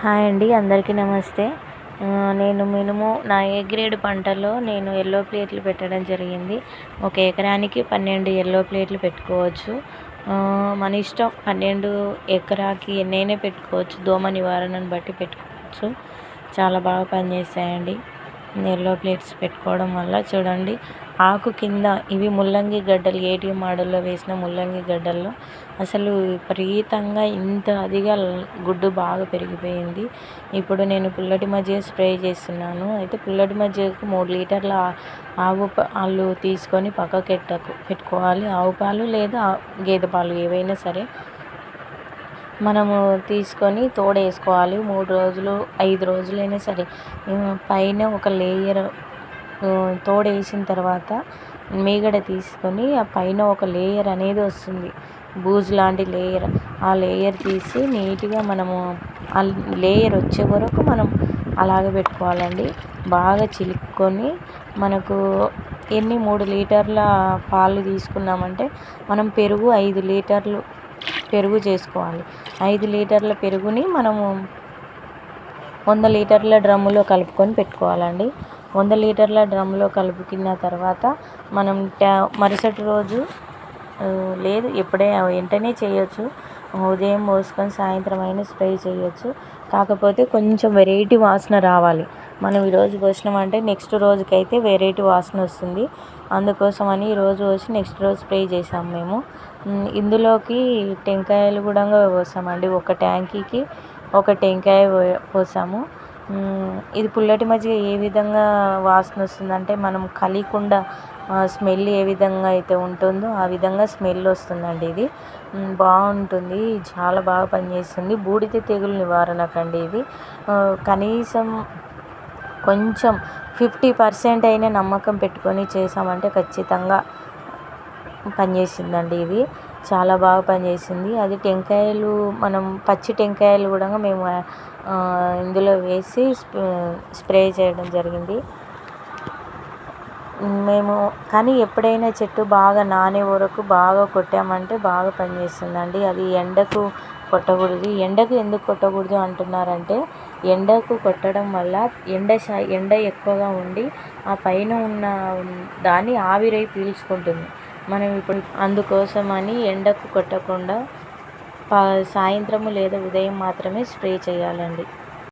Hi అండి అందరికీ నమస్తే. నేను మినుము నా ఏ గ్రేడ్ పంటలో నేను ఎల్లో ప్లేట్లు పెట్టడం జరిగింది. ఒక ఎకరానికి పన్నెండు ఎల్లో ప్లేట్లు పెట్టుకోవచ్చు. మన ఇష్టం పన్నెండు ఎకరాకి ఎన్నైనా పెట్టుకోవచ్చు. దోమ నివారణను బట్టి పెట్టుకోవచ్చు. చాలా బాగా పనిచేస్తాయండి. ఎల్లో ప్లేట్స్ పెట్టుకోవడం వల్ల చూడండి ఆకు కింద ఇవి ముల్లంగి గడ్డలు ఏటీఎం మోడల్లో వేసిన ముల్లంగి గడ్డల్లో అసలు విపరీతంగా ఇంత అదిగా గుడ్డు బాగా పెరిగిపోయింది. ఇప్పుడు నేను పుల్లటి మజ్జిగ స్ప్రే చేస్తున్నాను. అయితే పుల్లటి మజ్జిగకు మూడు లీటర్ల ఆవు పాలు తీసుకొని పక్కకెట్టకు పెట్టుకోవాలి. ఆవు పాలు లేదా గేదె పాలు ఏవైనా సరే మనము తీసుకొని తోడేసుకోవాలి. మూడు రోజులు ఐదు రోజులైనా సరే. పైన ఒక లేయర్ తోడేసిన తర్వాత మీగడ తీసుకొని ఆ పైన ఒక లేయర్ అనేది వస్తుంది. బూజు లాంటి లేయర్. ఆ లేయర్ తీసి నీట్గా మనము ఆ లేయర్ వచ్చే వరకు మనం అలాగే పెట్టుకోవాలండి. బాగా చిలుక్కొని మనకు ఎన్ని మూడు లీటర్ల పాలు తీసుకున్నామంటే మనం పెరుగు ఐదు లీటర్లు పెరుగు చేసుకోవాలి. ఐదు లీటర్ల పెరుగుని మనము వంద లీటర్ల డ్రమ్ములో కలుపుకొని పెట్టుకోవాలండి. వంద లీటర్ల డ్రమ్లో కలుపుకున్న తర్వాత మనం ట్యా మరుసటి రోజు లేదు ఎప్పుడే వెంటనే చేయొచ్చు. ఉదయం పోసుకొని సాయంత్రం అయినా స్ప్రే చేయొచ్చు. కాకపోతే కొంచెం వెరైటీ వాసన రావాలి. మనం ఈరోజు పోసినామంటే నెక్స్ట్ రోజుకైతే వెరైటీ వాసన వస్తుంది. అందుకోసమని ఈరోజు పోసి నెక్స్ట్ రోజు స్ప్రే చేసాం మేము. ఇందులోకి టెంకాయలు కూడా పోసామండి. ఒక ట్యాంకీకి ఒక టెంకాయ పోసాము. ఇది పుల్లటి మజ్జిగ ఏ విధంగా వాసన వస్తుందంటే మనం కలియకుండా స్మెల్ ఏ విధంగా అయితే ఉంటుందో ఆ విధంగా స్మెల్ వస్తుందండి ఇది. బాగుంటుంది. చాలా బాగా పనిచేస్తుంది. బూడిద తెగులు నివారణకండి ఇది. కనీసం కొంచెం ఫిఫ్టీ పర్సెంట్ అయినా నమ్మకం పెట్టుకొని చేసామంటే ఖచ్చితంగా పనిచేసిందండి ఇది. చాలా బాగా పనిచేసింది అది టెంకాయలు మనం పచ్చి టెంకాయలు కూడా మేము ఇందులో వేసి స్ప్రే చేయడం జరిగింది. మేము కానీ ఎప్పుడైనా చెట్టు బాగా నానే వరకు బాగా కొట్టామంటే బాగా పనిచేస్తుందండి అది ఎండకు కొట్టకూడదు. ఎండకు ఎందుకు కొట్టకూడదు అంటున్నారంటే ఎండకు కొట్టడం వల్ల ఎండ ఎండ ఎక్కువగా ఉండి ఆ పైన ఉన్న దాన్ని ఆవిరై పీల్చుకుంటుంది. మనం ఇప్పుడు అందుకోసమని ఎండకు కొట్టకుండా సాయంత్రము లేదా ఉదయం మాత్రమే స్ప్రే చేయాలండి.